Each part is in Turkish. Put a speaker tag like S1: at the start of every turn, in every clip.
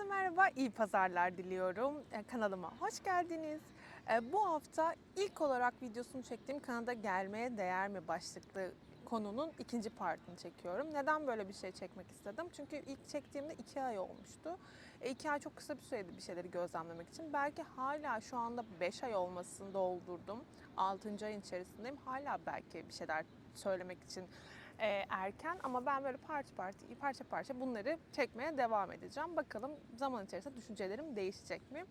S1: Herkese merhaba, iyi pazarlar diliyorum. E, Kanalıma hoş geldiniz. E, Bu hafta ilk olarak videosunu çektiğim Kanada gelmeye değer mi başlıklı konunun ikinci partını çekiyorum. Neden böyle bir şey çekmek istedim? Çünkü ilk çektiğimde iki ay olmuştu. E, iki ay çok kısa bir süreydi bir şeyleri gözlemlemek için. Belki hala şu anda beş ay olmasını doldurdum. Altıncı ayın içerisindeyim. Hala belki bir şeyler söylemek için e, erken ama ben böyle parça parça parça parça bunları çekmeye devam edeceğim. Bakalım zaman içerisinde düşüncelerim değişecek mi?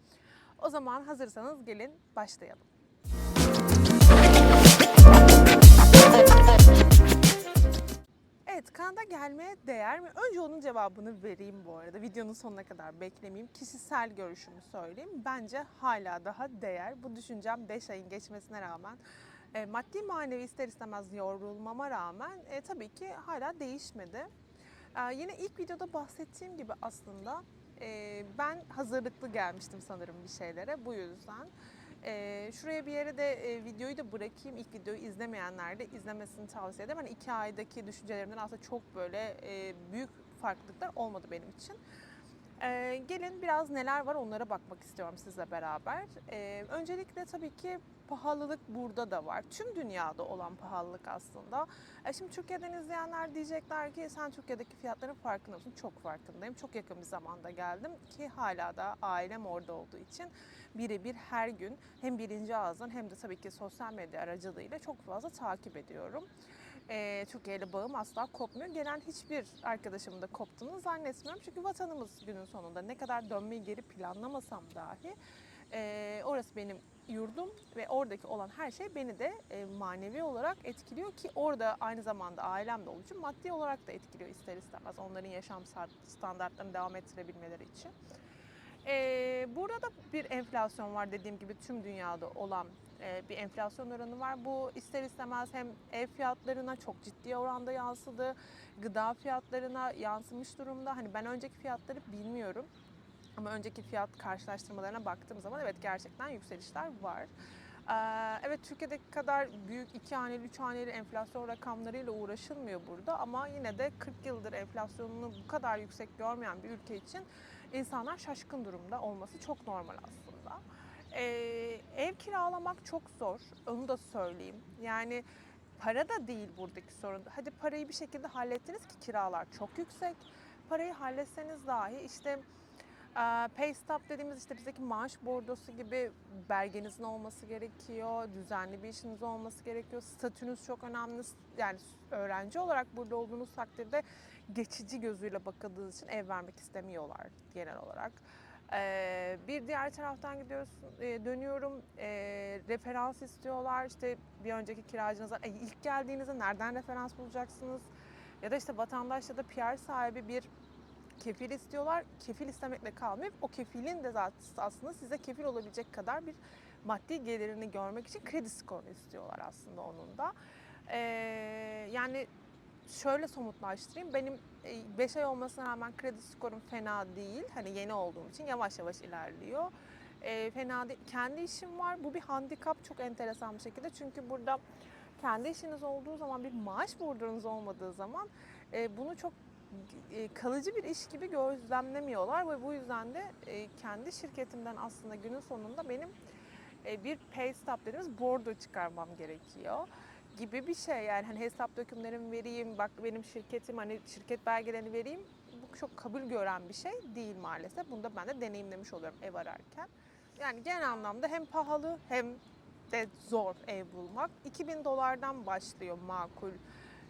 S1: O zaman hazırsanız gelin başlayalım. Evet, Kanada gelmeye değer mi? Önce onun cevabını vereyim bu arada. Videonun sonuna kadar beklemeyeyim. Kişisel görüşümü söyleyeyim. Bence hala daha değer. Bu düşüncem 5 ayın geçmesine rağmen e, maddi manevi ister istemez yorulmama rağmen e, tabii ki hala değişmedi. E, yine ilk videoda bahsettiğim gibi aslında e, ben hazırlıklı gelmiştim sanırım bir şeylere bu yüzden. E, şuraya bir yere de e, videoyu da bırakayım. İlk videoyu izlemeyenler de izlemesini tavsiye ederim. Hani iki aydaki düşüncelerimden aslında çok böyle e, büyük farklılıklar olmadı benim için. Ee, gelin biraz neler var onlara bakmak istiyorum sizle beraber. Ee, öncelikle tabii ki pahalılık burada da var. Tüm dünyada olan pahalılık aslında. E şimdi Türkiye'den izleyenler diyecekler ki sen Türkiye'deki fiyatların farkında mısın? Çok farkındayım. Çok yakın bir zamanda geldim ki hala da ailem orada olduğu için birebir her gün hem birinci ağızdan hem de tabii ki sosyal medya aracılığıyla çok fazla takip ediyorum e, Türkiye ile bağım asla kopmuyor. Gelen hiçbir arkadaşımın da koptuğunu zannetmiyorum. Çünkü vatanımız günün sonunda ne kadar dönmeyi geri planlamasam dahi orası benim yurdum ve oradaki olan her şey beni de manevi olarak etkiliyor ki orada aynı zamanda ailem de olduğu için maddi olarak da etkiliyor ister istemez onların yaşam standartlarını devam ettirebilmeleri için. Burada da bir enflasyon var dediğim gibi tüm dünyada olan bir enflasyon oranı var. Bu ister istemez hem ev fiyatlarına çok ciddi oranda yansıdı, gıda fiyatlarına yansımış durumda. Hani ben önceki fiyatları bilmiyorum. Ama önceki fiyat karşılaştırmalarına baktığım zaman evet gerçekten yükselişler var. Evet Türkiye'deki kadar büyük iki haneli, üç haneli enflasyon rakamlarıyla uğraşılmıyor burada ama yine de 40 yıldır enflasyonunu bu kadar yüksek görmeyen bir ülke için insanlar şaşkın durumda olması çok normal aslında. Ee, ev kiralamak çok zor, onu da söyleyeyim. Yani para da değil buradaki sorun. Hadi parayı bir şekilde hallettiniz ki kiralar çok yüksek. Parayı halletseniz dahi işte e, pay stub dediğimiz işte bizdeki maaş bordosu gibi belgenizin olması gerekiyor, düzenli bir işiniz olması gerekiyor, statünüz çok önemli. Yani öğrenci olarak burada olduğunuz takdirde geçici gözüyle bakıldığınız için ev vermek istemiyorlar genel olarak. Ee, bir diğer taraftan gidiyoruz, e, dönüyorum, e, referans istiyorlar. İşte bir önceki kiracınıza, e, ilk geldiğinizde nereden referans bulacaksınız? Ya da işte vatandaş ya da PR sahibi bir kefil istiyorlar. Kefil istemekle kalmayıp o kefilin de zaten aslında size kefil olabilecek kadar bir maddi gelirini görmek için kredi skoru istiyorlar aslında onun da. Ee, yani şöyle somutlaştırayım. Benim 5 ay olmasına rağmen kredi skorum fena değil. Hani yeni olduğum için yavaş yavaş ilerliyor. E, fena değil. Kendi işim var. Bu bir handikap çok enteresan bir şekilde. Çünkü burada kendi işiniz olduğu zaman bir maaş bordurunuz olmadığı zaman e, bunu çok e, kalıcı bir iş gibi gözlemlemiyorlar ve bu yüzden de e, kendi şirketimden aslında günün sonunda benim e, bir pay stub dediğimiz bordo çıkarmam gerekiyor gibi bir şey yani hani hesap dökümlerimi vereyim bak benim şirketim hani şirket belgelerini vereyim bu çok kabul gören bir şey değil maalesef. Bunu da ben de deneyimlemiş oluyorum ev ararken. Yani genel anlamda hem pahalı hem de zor ev bulmak. 2000 dolardan başlıyor makul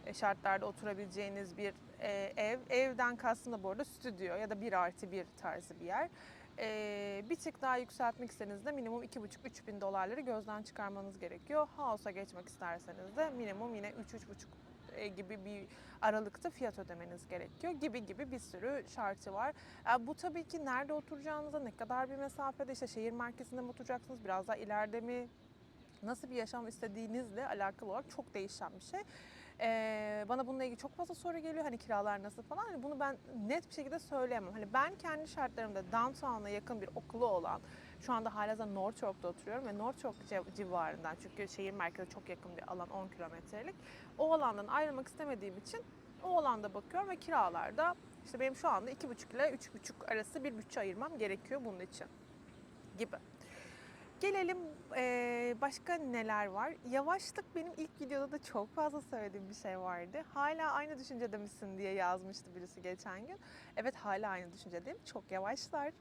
S1: e, şartlarda oturabileceğiniz bir e, ev. Evden kastım da bu arada stüdyo ya da bir artı bir tarzı bir yer. E, bir tık daha yükseltmek istediğinizde minimum 2,5-3 bin dolarları gözden çıkarmanız gerekiyor. House'a geçmek isterseniz de minimum yine 3-3,5 e, gibi bir aralıkta fiyat ödemeniz gerekiyor gibi gibi bir sürü şartı var. E, bu tabii ki nerede oturacağınıza, ne kadar bir mesafede, işte şehir merkezinde mi oturacaksınız, biraz daha ileride mi, nasıl bir yaşam istediğinizle alakalı olarak çok değişen bir şey. Ee, bana bununla ilgili çok fazla soru geliyor. Hani kiralar nasıl falan. Hani bunu ben net bir şekilde söyleyemem. Hani ben kendi şartlarımda downtown'a yakın bir okulu olan, şu anda hala North York'ta oturuyorum ve North York civarından çünkü şehir merkezi çok yakın bir alan 10 kilometrelik. O alandan ayrılmak istemediğim için o alanda bakıyorum ve kiralarda İşte benim şu anda 2,5 ile 3,5 arası bir bütçe ayırmam gerekiyor bunun için gibi. Gelelim eee, başka neler var? Yavaşlık benim ilk videoda da çok fazla söylediğim bir şey vardı. Hala aynı düşüncede misin diye yazmıştı birisi geçen gün. Evet hala aynı düşüncedeyim. Çok yavaşlar.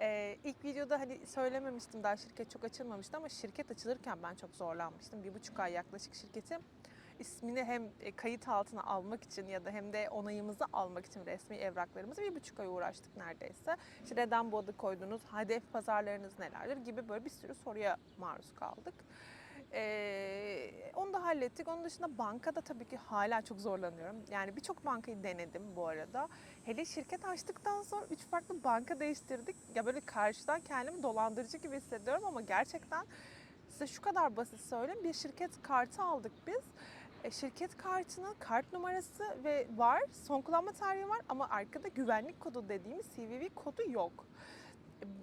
S1: Eee ilk videoda hani söylememiştim daha şirket çok açılmamıştı ama şirket açılırken ben çok zorlanmıştım. Bir buçuk ay yaklaşık şirketim ismini hem e, kayıt altına almak için ya da hem de onayımızı almak için resmi evraklarımızı bir buçuk ay uğraştık neredeyse. İşte neden bu adı koydunuz, hedef pazarlarınız nelerdir gibi böyle bir sürü soruya maruz kaldık. Ee, onu da hallettik. Onun dışında bankada tabii ki hala çok zorlanıyorum. Yani birçok bankayı denedim bu arada. Hele şirket açtıktan sonra üç farklı banka değiştirdik. Ya böyle karşıdan kendimi dolandırıcı gibi hissediyorum ama gerçekten size şu kadar basit söyleyeyim. Bir şirket kartı aldık biz. E, şirket kartının kart numarası ve var, son kullanma tarihi var ama arkada güvenlik kodu dediğimiz CVV kodu yok.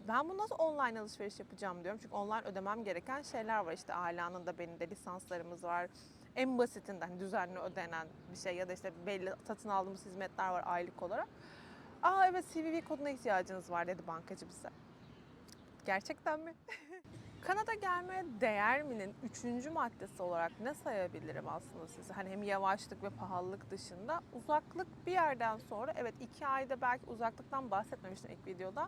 S1: Ben bunu nasıl online alışveriş yapacağım diyorum. Çünkü online ödemem gereken şeyler var. İşte Ala'nın da benim de lisanslarımız var. En basitinden düzenli ödenen bir şey ya da işte belli satın aldığımız hizmetler var aylık olarak. Aa evet CVV koduna ihtiyacınız var dedi bankacı bize. Gerçekten mi? Kanada gelmeye değer mi'nin üçüncü maddesi olarak ne sayabilirim aslında size? Hani hem yavaşlık ve pahalılık dışında uzaklık bir yerden sonra evet iki ayda belki uzaklıktan bahsetmemiştim ilk videoda.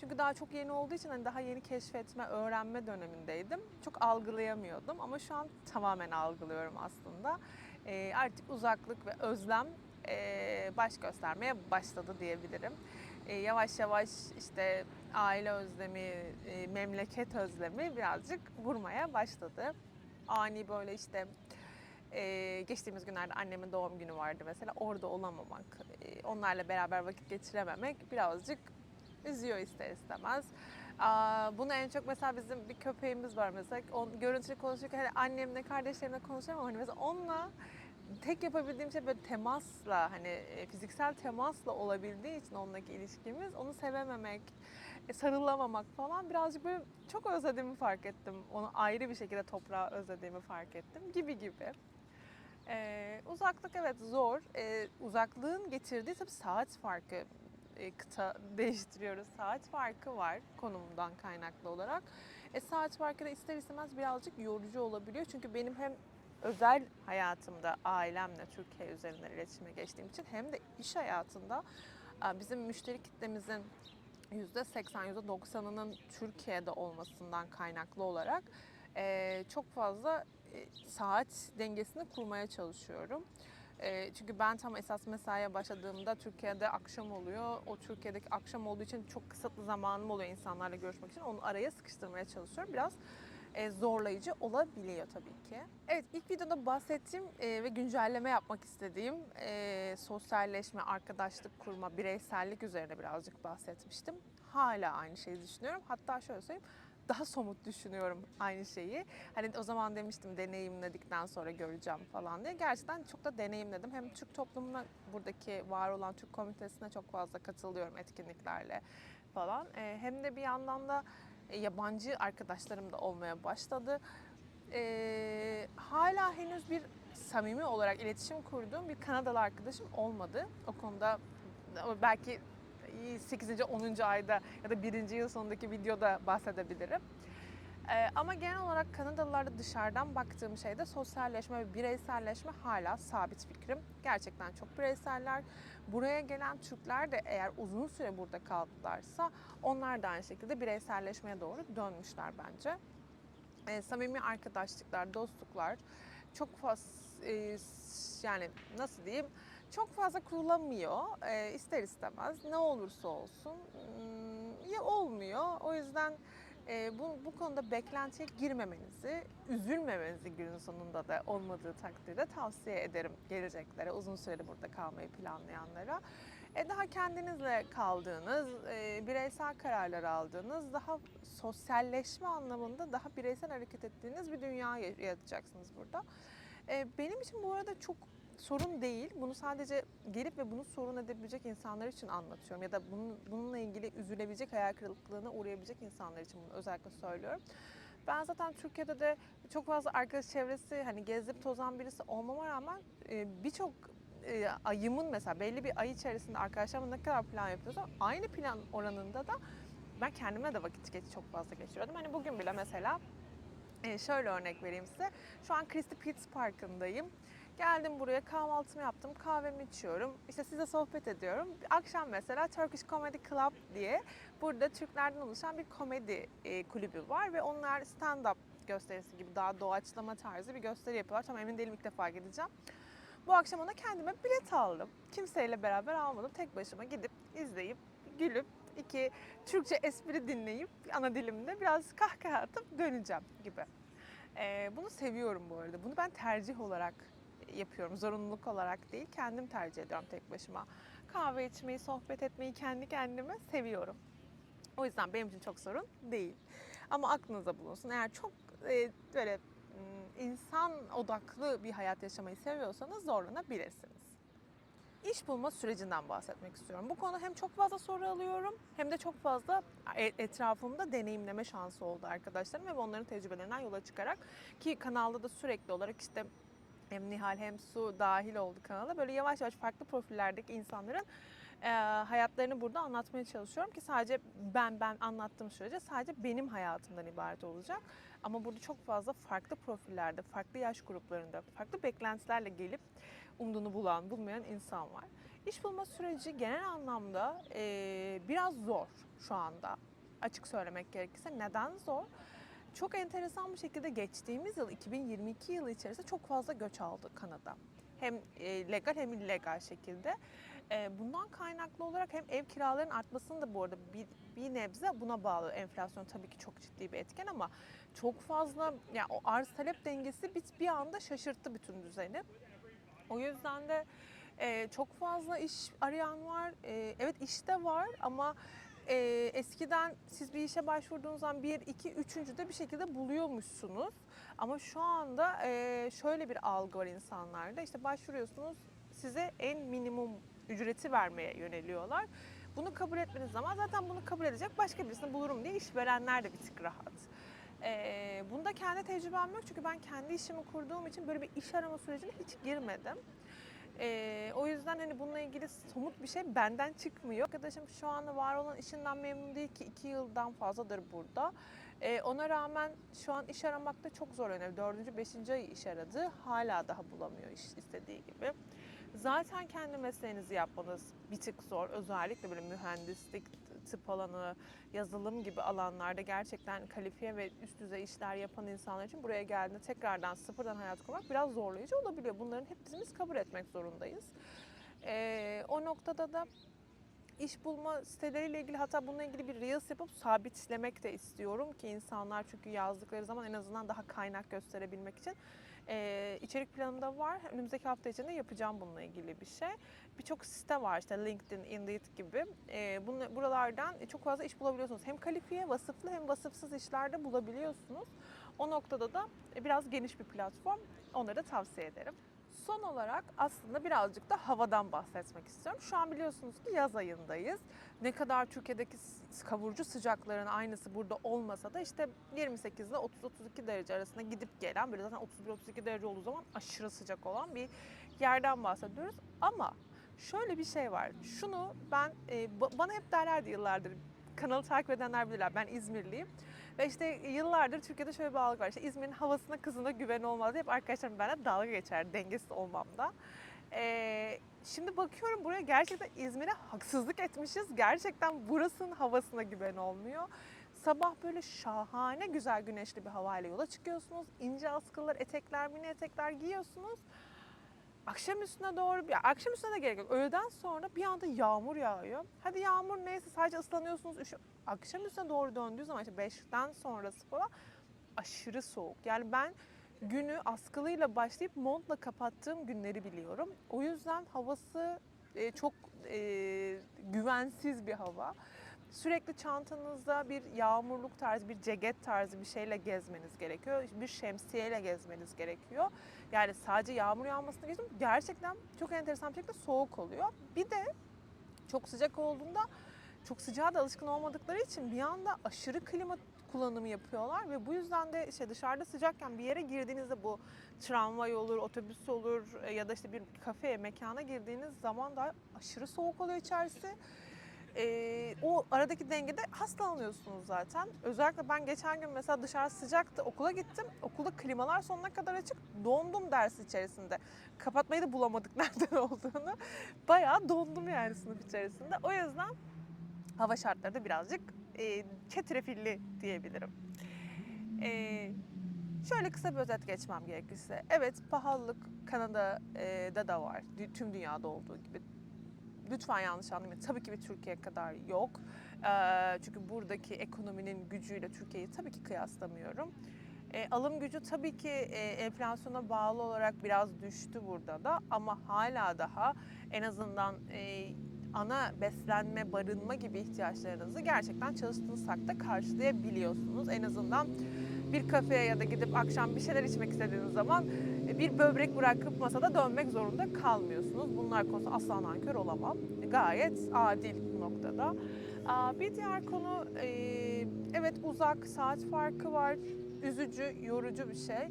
S1: Çünkü daha çok yeni olduğu için hani daha yeni keşfetme, öğrenme dönemindeydim. Çok algılayamıyordum ama şu an tamamen algılıyorum aslında. Ee, artık uzaklık ve özlem ee, baş göstermeye başladı diyebilirim. Ee, yavaş yavaş işte aile özlemi, e, memleket özlemi birazcık vurmaya başladı. Ani böyle işte e, geçtiğimiz günlerde annemin doğum günü vardı mesela orada olamamak, e, onlarla beraber vakit geçirememek birazcık üzüyor ister istemez. Aa, bunu en çok mesela bizim bir köpeğimiz var mesela on, görüntülü konuşurken hani annemle kardeşlerimle konuşuyorum ama hani mesela onunla tek yapabildiğim şey böyle temasla hani e, fiziksel temasla olabildiği için onunla ilişkimiz onu sevememek, sarılamamak falan birazcık böyle çok özlediğimi fark ettim. Onu ayrı bir şekilde toprağa özlediğimi fark ettim gibi gibi. Ee, uzaklık evet zor. Ee, uzaklığın getirdiği tabii saat farkı e, kıta değiştiriyoruz. Saat farkı var konumdan kaynaklı olarak. E, saat farkı da ister istemez birazcık yorucu olabiliyor. Çünkü benim hem özel hayatımda ailemle Türkiye üzerinden iletişime geçtiğim için hem de iş hayatında e, bizim müşteri kitlemizin %80, %90'ının Türkiye'de olmasından kaynaklı olarak e, çok fazla e, saat dengesini kurmaya çalışıyorum. E, çünkü ben tam esas mesaiye başladığımda Türkiye'de akşam oluyor. O Türkiye'deki akşam olduğu için çok kısıtlı zamanım oluyor insanlarla görüşmek için. Onu araya sıkıştırmaya çalışıyorum. Biraz e, zorlayıcı olabiliyor tabii ki. Evet ilk videoda bahsettiğim e, ve güncelleme yapmak istediğim e, sosyalleşme, arkadaşlık kurma, bireysellik üzerine birazcık bahsetmiştim. Hala aynı şeyi düşünüyorum. Hatta şöyle söyleyeyim daha somut düşünüyorum aynı şeyi. Hani o zaman demiştim deneyimledikten sonra göreceğim falan diye. Gerçekten çok da deneyimledim. Hem Türk toplumuna buradaki var olan Türk komitesine çok fazla katılıyorum etkinliklerle falan. Hem de bir yandan da yabancı arkadaşlarım da olmaya başladı. E, hala henüz bir samimi olarak iletişim kurduğum bir Kanadalı arkadaşım olmadı. O konuda ama belki 8. 10. ayda ya da 1. yıl sonundaki videoda bahsedebilirim. Ee, ama genel olarak Kanadalılarda dışarıdan baktığım şeyde sosyalleşme ve bireyselleşme hala sabit fikrim. Gerçekten çok bireyseller. Buraya gelen Türkler de eğer uzun süre burada kaldılarsa onlar da aynı şekilde bireyselleşmeye doğru dönmüşler bence. Ee, samimi arkadaşlıklar, dostluklar çok fazla e, yani nasıl diyeyim çok fazla kurulamıyor e, ister istemez ne olursa olsun hmm, ya olmuyor o yüzden e, bu, bu konuda beklentiye girmemenizi, üzülmemenizi günün sonunda da olmadığı takdirde tavsiye ederim geleceklere, uzun süreli burada kalmayı planlayanlara. E, daha kendinizle kaldığınız, e, bireysel kararlar aldığınız, daha sosyalleşme anlamında daha bireysel hareket ettiğiniz bir dünya yaratacaksınız burada. E, benim için bu arada çok sorun değil. Bunu sadece gelip ve bunu sorun edebilecek insanlar için anlatıyorum. Ya da bunun, bununla ilgili üzülebilecek, hayal kırıklığına uğrayabilecek insanlar için bunu özellikle söylüyorum. Ben zaten Türkiye'de de çok fazla arkadaş çevresi hani gezip tozan birisi olmama rağmen e, birçok e, ayımın mesela belli bir ay içerisinde arkadaşlarımla ne kadar plan yapıyorsam aynı plan oranında da ben kendime de vakit geç, çok fazla geçiriyordum. Hani bugün bile mesela e, şöyle örnek vereyim size. Şu an Christie Pitts Parkı'ndayım. Geldim buraya kahvaltımı yaptım, kahvemi içiyorum. İşte size sohbet ediyorum. Akşam mesela Turkish Comedy Club diye burada Türklerden oluşan bir komedi e, kulübü var ve onlar stand-up gösterisi gibi daha doğaçlama tarzı bir gösteri yapıyorlar. Tam emin değilim ilk defa gideceğim. Bu akşam ona kendime bilet aldım. Kimseyle beraber almadım. Tek başıma gidip izleyip gülüp iki Türkçe espri dinleyip ana dilimde biraz kahkaha atıp döneceğim gibi. Ee, bunu seviyorum bu arada. Bunu ben tercih olarak yapıyorum. Zorunluluk olarak değil. Kendim tercih ediyorum tek başıma. Kahve içmeyi, sohbet etmeyi kendi kendime seviyorum. O yüzden benim için çok sorun değil. Ama aklınızda bulunsun. Eğer çok e, böyle insan odaklı bir hayat yaşamayı seviyorsanız zorlanabilirsiniz. İş bulma sürecinden bahsetmek istiyorum. Bu konu hem çok fazla soru alıyorum hem de çok fazla e- etrafımda deneyimleme şansı oldu arkadaşlarım ve onların tecrübelerinden yola çıkarak ki kanalda da sürekli olarak işte hem Nihal hem Su dahil oldu kanala. Böyle yavaş yavaş farklı profillerdeki insanların e, hayatlarını burada anlatmaya çalışıyorum ki sadece ben ben anlattığım sürece sadece benim hayatımdan ibaret olacak. Ama burada çok fazla farklı profillerde, farklı yaş gruplarında, farklı beklentilerle gelip umduğunu bulan, bulmayan insan var. İş bulma süreci genel anlamda e, biraz zor şu anda. Açık söylemek gerekirse neden zor? Çok enteresan bir şekilde geçtiğimiz yıl 2022 yılı içerisinde çok fazla göç aldı Kanada. Hem e, legal hem illegal şekilde. E, bundan kaynaklı olarak hem ev kiralarının artmasının da bu arada bir, bir nebze buna bağlı. Enflasyon tabii ki çok ciddi bir etken ama çok fazla yani o arz talep dengesi bir, bir anda şaşırttı bütün düzeni. O yüzden de e, çok fazla iş arayan var. E, evet işte var ama e, eskiden siz bir işe başvurduğunuz zaman bir, iki, üçüncü de bir şekilde buluyormuşsunuz. Ama şu anda e, şöyle bir algı var insanlarda. İşte başvuruyorsunuz size en minimum ücreti vermeye yöneliyorlar. Bunu kabul etmeniz zaman zaten bunu kabul edecek başka birisini bulurum diye işverenler de bir tık rahat. Ee, bunda kendi tecrübem yok çünkü ben kendi işimi kurduğum için böyle bir iş arama sürecine hiç girmedim. Ee, o yüzden hani bununla ilgili somut bir şey benden çıkmıyor. Arkadaşım şu anda var olan işinden memnun değil ki iki yıldan fazladır burada. Ee, ona rağmen şu an iş aramakta çok zorlanıyor. Dördüncü, beşinci ay iş aradı. Hala daha bulamıyor iş istediği gibi. Zaten kendi mesleğinizi yapmanız bir tık zor. Özellikle böyle mühendislik, tıp alanı, yazılım gibi alanlarda gerçekten kalifiye ve üst düzey işler yapan insanlar için buraya geldiğinde tekrardan sıfırdan hayat kurmak biraz zorlayıcı olabiliyor. Bunların hepimiz kabul etmek zorundayız. Ee, o noktada da iş bulma siteleriyle ilgili hatta bununla ilgili bir reels yapıp sabitlemek de istiyorum ki insanlar çünkü yazdıkları zaman en azından daha kaynak gösterebilmek için ee, içerik planımda var. Önümüzdeki hafta içinde yapacağım bununla ilgili bir şey. Birçok site var işte LinkedIn, Indeed gibi. Ee, bunu, buralardan çok fazla iş bulabiliyorsunuz. Hem kalifiye, vasıflı hem vasıfsız işlerde bulabiliyorsunuz. O noktada da biraz geniş bir platform. Onları da tavsiye ederim. Son olarak aslında birazcık da havadan bahsetmek istiyorum. Şu an biliyorsunuz ki yaz ayındayız. Ne kadar Türkiye'deki kavurucu sıcakların aynısı burada olmasa da işte 28 ile 30-32 derece arasında gidip gelen böyle zaten 31-32 derece olduğu zaman aşırı sıcak olan bir yerden bahsediyoruz. Ama şöyle bir şey var. Şunu ben e, ba- bana hep derlerdi yıllardır kanalı takip edenler bilirler. Ben İzmirliyim. Ve işte yıllardır Türkiye'de şöyle bir algı var. İşte İzmir'in havasına kızına güven olmaz hep arkadaşlarım benimle dalga geçer dengesiz olmamda. Ee, şimdi bakıyorum buraya gerçekten İzmir'e haksızlık etmişiz. Gerçekten burasının havasına güven olmuyor. Sabah böyle şahane güzel güneşli bir havayla yola çıkıyorsunuz. İnce askılar, etekler, mini etekler giyiyorsunuz. Akşam üstüne doğru, ya akşam üstüne de gerek yok. Öğleden sonra bir anda yağmur yağıyor. Hadi yağmur neyse sadece ıslanıyorsunuz. Üşü... Akşam üstüne doğru döndüğü zaman işte 5'ten sonrası falan aşırı soğuk. Yani ben günü askılıyla başlayıp montla kapattığım günleri biliyorum. O yüzden havası e, çok e, güvensiz bir hava. Sürekli çantanızda bir yağmurluk tarzı, bir ceket tarzı bir şeyle gezmeniz gerekiyor. Bir şemsiyeyle gezmeniz gerekiyor. Yani sadece yağmur yağmasını geçtim. Gerçekten çok enteresan bir şekilde soğuk oluyor. Bir de çok sıcak olduğunda çok sıcağa da alışkın olmadıkları için bir anda aşırı klima kullanımı yapıyorlar ve bu yüzden de işte dışarıda sıcakken bir yere girdiğinizde bu tramvay olur, otobüs olur e, ya da işte bir kafeye, mekana girdiğiniz zaman da aşırı soğuk oluyor içerisi. Ee, o aradaki dengede hastalanıyorsunuz zaten. Özellikle ben geçen gün mesela dışarı sıcaktı, okula gittim. Okulda klimalar sonuna kadar açık. Dondum ders içerisinde. Kapatmayı da bulamadık nereden olduğunu. Bayağı dondum yani sınıf içerisinde. O yüzden hava şartları da birazcık e, çetrefilli diyebilirim. E, şöyle kısa bir özet geçmem gerekirse. Evet pahalılık Kanada'da da var. Tüm dünyada olduğu gibi. Lütfen yanlış anlamayın. Tabii ki bir Türkiye kadar yok. E, çünkü buradaki ekonominin gücüyle Türkiye'yi tabii ki kıyaslamıyorum. E, alım gücü tabii ki e, enflasyona bağlı olarak biraz düştü burada da ama hala daha en azından e, ana beslenme, barınma gibi ihtiyaçlarınızı gerçekten çalıştığınız hakta karşılayabiliyorsunuz. En azından bir kafeye ya da gidip akşam bir şeyler içmek istediğiniz zaman bir böbrek bırakıp masada dönmek zorunda kalmıyorsunuz. Bunlar konusunda asla nankör olamam. Gayet adil bu noktada. Bir diğer konu e, evet uzak saat farkı var. Üzücü, yorucu bir şey.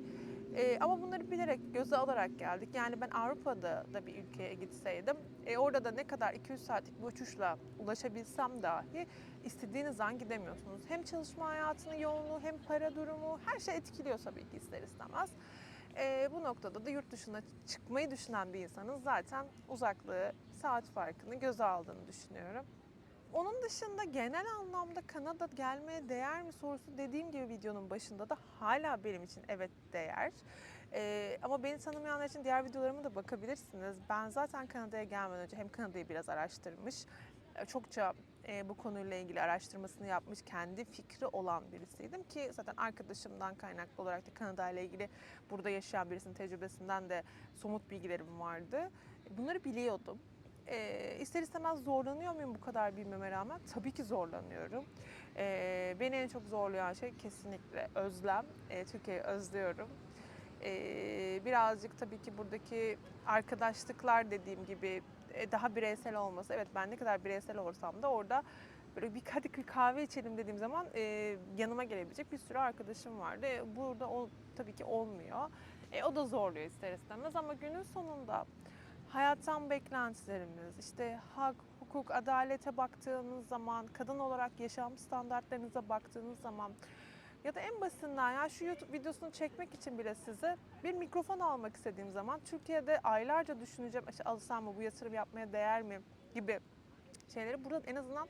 S1: Ee, ama bunları bilerek göze alarak geldik. Yani ben Avrupa'da da bir ülkeye gitseydim, e, orada da ne kadar 200 saatlik bir uçuşla ulaşabilsem dahi istediğiniz an gidemiyorsunuz. Hem çalışma hayatının yoğunluğu hem para durumu her şey etkiliyor tabii ki ister istemez. Ee, bu noktada da yurt dışına çıkmayı düşünen bir insanın zaten uzaklığı, saat farkını göze aldığını düşünüyorum. Onun dışında genel anlamda Kanada gelmeye değer mi sorusu dediğim gibi videonun başında da hala benim için evet değer. Ee, ama beni tanımayanlar için diğer videolarıma da bakabilirsiniz. Ben zaten Kanada'ya gelmeden önce hem Kanada'yı biraz araştırmış, e, çokça e, bu konuyla ilgili araştırmasını yapmış, kendi fikri olan birisiydim ki zaten arkadaşımdan kaynaklı olarak da Kanada ile ilgili burada yaşayan birisinin tecrübesinden de somut bilgilerim vardı. Bunları biliyordum. E, ister istemez zorlanıyor muyum bu kadar bilmeme rağmen? Tabii ki zorlanıyorum. E, beni en çok zorlayan şey kesinlikle özlem. E, Türkiye'yi özlüyorum. E, birazcık tabii ki buradaki arkadaşlıklar dediğim gibi daha bireysel olması. Evet ben ne kadar bireysel olsam da orada böyle bir hadi kahve içelim dediğim zaman e, yanıma gelebilecek bir sürü arkadaşım vardı. E, burada o tabii ki olmuyor. E, o da zorluyor ister istemez ama günün sonunda hayattan beklentilerimiz, işte hak, hukuk, adalete baktığınız zaman, kadın olarak yaşam standartlarınıza baktığınız zaman ya da en basitinden ya şu YouTube videosunu çekmek için bile size bir mikrofon almak istediğim zaman Türkiye'de aylarca düşüneceğim işte alsam mı bu yatırım yapmaya değer mi gibi şeyleri burada en azından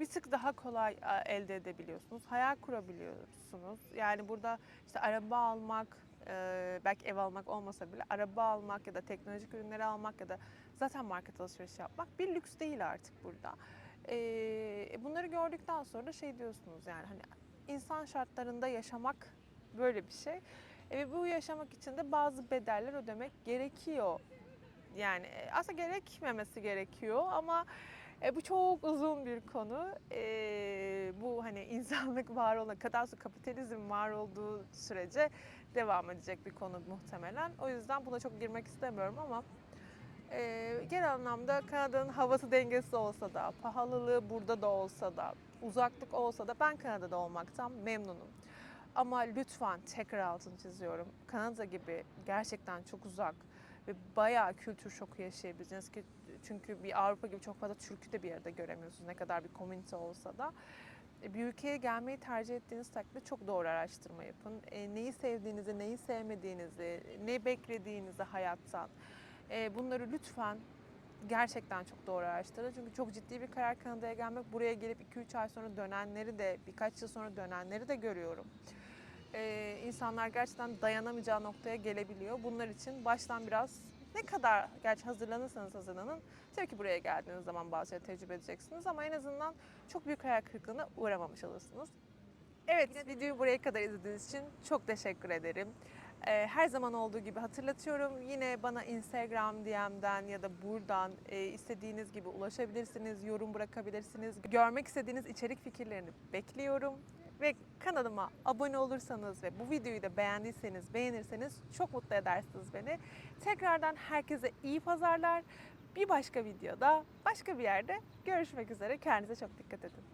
S1: bir tık daha kolay elde edebiliyorsunuz. Hayal kurabiliyorsunuz. Yani burada işte araba almak, e, belki ev almak olmasa bile araba almak ya da teknolojik ürünleri almak ya da zaten market alışverişi yapmak bir lüks değil artık burada. E, bunları gördükten sonra şey diyorsunuz yani hani insan şartlarında yaşamak böyle bir şey. E, bu yaşamak için de bazı bedeller ödemek gerekiyor. Yani e, aslında gerekmemesi gerekiyor ama e, bu çok uzun bir konu. E, bu hani insanlık var olan, kadar kapitalizm var olduğu sürece devam edecek bir konu muhtemelen. O yüzden buna çok girmek istemiyorum ama e, genel anlamda Kanada'nın havası dengesi olsa da, pahalılığı burada da olsa da, uzaklık olsa da ben Kanada'da olmaktan memnunum. Ama lütfen tekrar altını çiziyorum. Kanada gibi gerçekten çok uzak ve bayağı kültür şoku yaşayabilirsiniz ki çünkü bir Avrupa gibi çok fazla Türk'ü de bir arada göremiyorsunuz ne kadar bir komünite olsa da. E, Bir ülkeye gelmeyi tercih ettiğiniz takdirde çok doğru araştırma yapın. E, neyi sevdiğinizi, neyi sevmediğinizi, ne beklediğinizi hayattan. E, bunları lütfen gerçekten çok doğru araştırın. Çünkü çok ciddi bir karar Kanada'ya gelmek. Buraya gelip 2-3 ay sonra dönenleri de, birkaç yıl sonra dönenleri de görüyorum. Ee, insanlar gerçekten dayanamayacağı noktaya gelebiliyor. Bunlar için baştan biraz ne kadar gerçi hazırlanırsanız hazırlanın. Tabii ki buraya geldiğiniz zaman bazı şeyleri tecrübe edeceksiniz ama en azından çok büyük hayal kırıklığına uğramamış olursunuz. Evet, videoyu buraya kadar izlediğiniz için çok teşekkür ederim. Ee, her zaman olduğu gibi hatırlatıyorum. Yine bana Instagram DM'den ya da buradan e, istediğiniz gibi ulaşabilirsiniz, yorum bırakabilirsiniz. Görmek istediğiniz içerik fikirlerini bekliyorum. Ve kanalıma abone olursanız ve bu videoyu da beğendiyseniz, beğenirseniz çok mutlu edersiniz beni. Tekrardan herkese iyi pazarlar. Bir başka videoda, başka bir yerde görüşmek üzere. Kendinize çok dikkat edin.